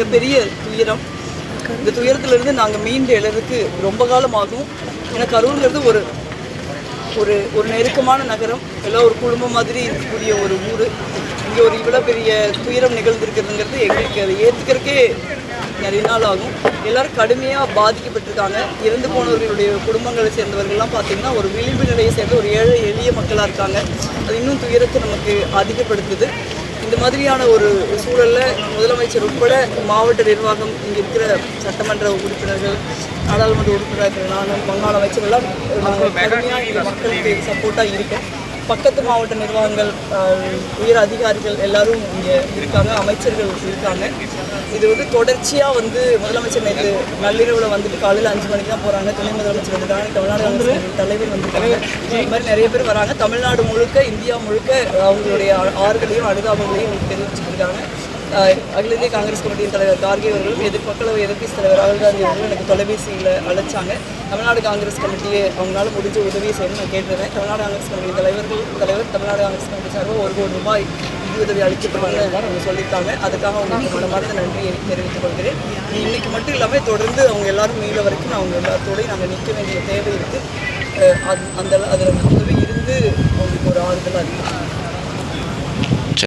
மிகப்பெரிய துயரம். இந்த துயரத்திலிருந்து நாங்கள் மீண்டு எழுறதுக்கு ரொம்ப காலம் ஆகும் ஏன்னா கரூருங்கிறது ஒரு ஒரு ஒரு நெருக்கமான நகரம். எல்லாம் ஒரு குடும்பம் மாதிரி இருக்கக்கூடிய ஒரு ஊர். இங்கே ஒரு இவ்வளோ பெரிய துயரம் நிகழ்ந்திருக்கிறதுங்கிறது எங்களுக்கு அதை ஏற்றுக்கிறதுக்கே நிறைய நாள் ஆகும். எல்லாரும் கடுமையாக பாதிக்கப்பட்டிருக்காங்க. இறந்து போனவர்களுடைய குடும்பங்களை சேர்ந்தவர்கள்லாம் பார்த்தீங்கன்னா ஒரு விளிம்பு நிலையை சேர்ந்த ஒரு ஏழை எளிய மக்களாக இருக்காங்க. அது இன்னும் துயரத்தை நமக்கு அதிகப்படுத்துது. இந்த மாதிரியான ஒரு சூழலில் முதலமைச்சர் உட்பட மாவட்ட நிர்வாகம் இங்கே இருக்கிற சட்டமன்ற உறுப்பினர்கள் நாடாளுமன்ற உறுப்பினர்கள் நானும் வங்காள அமைச்சர்கள்லாம் மக்களுக்கு சப்போர்ட்டாக இருக்கோம். பக்கத்து மாவட்ட நிர்வாகங்கள் உயர் அதிகாரிகள் எல்லாரும் இங்கே இருக்காங்க அமைச்சர்கள் இருக்காங்க. இது வந்து தொடர்ச்சியாக வந்து முதலமைச்சர் நேற்று நள்ளிரவில் வந்துட்டு காலையில் அஞ்சு மணிக்கு தான் போகிறாங்க துணை முதலமைச்சர் வந்துட்டாங்க தமிழ்நாடு தலைவர் வந்துட்டாங்க இது மாதிரி நிறைய பேர் வராங்க. தமிழ்நாடு முழுக்க இந்தியா முழுக்க அவங்களுடைய ஆறுகளையும் அனுதாபங்களையும் தெரிவிச்சுருக்காங்க அகில இந்திய காங்கிரஸ் கமிட்டியின் தலைவர் கார்கே அவர்களும் எதிர் மக்களவை தலைவர் ராகுல் காந்தி அவர்களும் எனக்கு தொலைபேசியில் அழைச்சாங்க. தமிழ்நாடு காங்கிரஸ் கமிட்டியை அவங்களால முடிஞ்ச உதவியை செய்யணும்னு நான் கேட்டிருந்தேன். தமிழ்நாடு காங்கிரஸ் கமிட்டி தலைவர்கள் தலைவர் தமிழ்நாடு காங்கிரஸ் கமிட்டி சார்பாக ஒரு கோடி ரூபாய் நிதியுதவி அளிக்கப்படும்னு அவங்க சொல்லியிருக்காங்க. அதுக்காக அவங்களுக்கு மனமார்ந்த நன்றியை தெரிவித்துக் கொள்கிறேன். இன்னைக்கு மட்டும் இல்லாமல் தொடர்ந்து அவங்க எல்லாரும் மீள வரைக்கும் அவங்க எல்லாத்தோடையும் நாங்கள் நிற்க வேண்டிய தேவை இருக்குது அந்த அதில் அதில் உதவி இருந்து அவங்களுக்கு ஒரு ஆறுதலாக இருக்குது